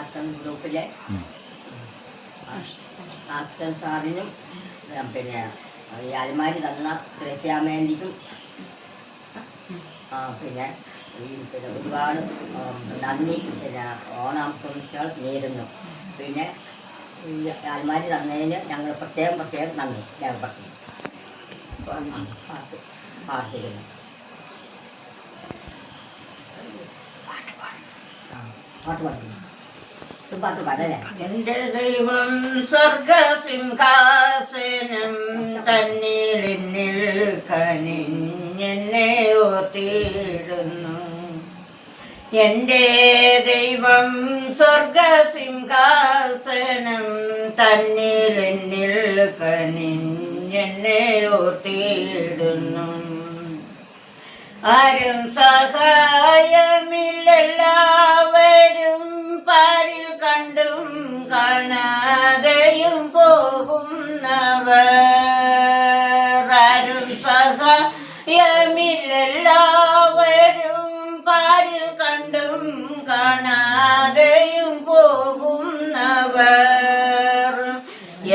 Action ഗ്രൂപ്പിലെ. Action സാറിനും പിന്നെ ഈ അലമാരി തന്ന ശ്രേഷ്യാമേന്റിക്കും പിന്നെ പിന്നെ ഒരുപാട് നന്ദി പിന്നെ ഓണാംശംസകൾ നേരുന്നു. പിന്നെ ഈ അലമാരി തന്നതിന് ഞങ്ങൾ പ്രത്യേകം പ്രത്യേകം നന്ദി. പാട്ട് പ്രാർത്ഥിക്കുന്നു പാട്ട് ഇത് പാട്ട് പാടല്ലേ എന്റെ ദൈവം സ്വർഗസിംഹാസനം തന്നിൽ കനിഞ്ഞെന്നെ ഓർത്തിടുന്നു എന്റെ ദൈവം സ്വർഗസിംഹാസനം തന്നിൽ കനിഞ്ഞെന്നെ ഓർത്തിടുന്നു ആരും സഹായമില്ലെല്ലാവരും ആരും സഹായമില്ലെല്ലാവരും പാരിൽ കണ്ടും കാണാതെയും പോകുന്നവർ.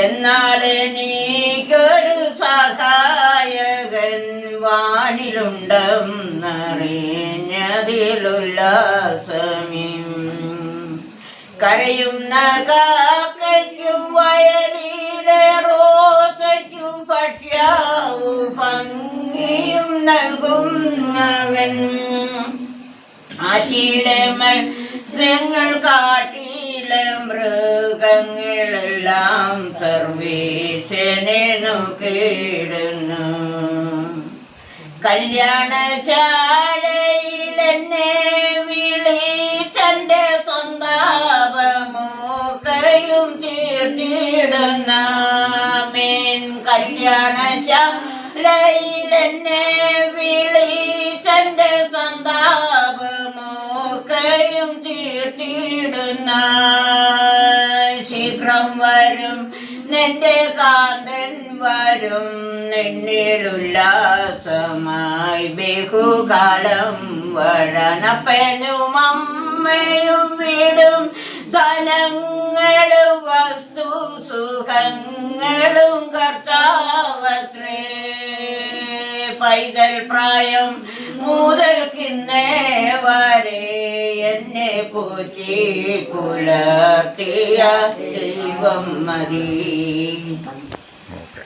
എന്നാൽ എനിക്കൊരു സഹായകൻ വാനിലുണ്ടെന്നറിഞ്ഞതിലുല്ലാസമീം കരയുന്ന കാക്കയ്ക്കും വയലിലെ ആശിയിലെ മത്സ്യങ്ങൾ കാട്ടിലെ മൃഗങ്ങളെല്ലാം സർവീശനെ നോക്കിയിടുന്നു. കല്യാണശാലയിൽ വിളി വിളിച്ചെന്റെ സ്വന്താപമോക്കയും തീർത്തിടുന്ന കല്യാണ കല്യാണശാലയിൽ എന്നെ സ്വന്താപമോക്കയും തീർത്തിടുന്ന ശീഘ്രം വരും. നിന്റെ കാന്തൻ വരും. നിന്നിലുല്ലാസമായി ബഹുകാലം വഴനപ്പനും അമ്മയും വീടും. ധനങ്ങളും വസ്തു സുഖങ്ങളും കർത്താവത്രേ. പൈതൽ പ്രായം മുതൽക്കിന്നേ വരെ എന്നെ പോറ്റി പുലർത്തിയ ദൈവം മതി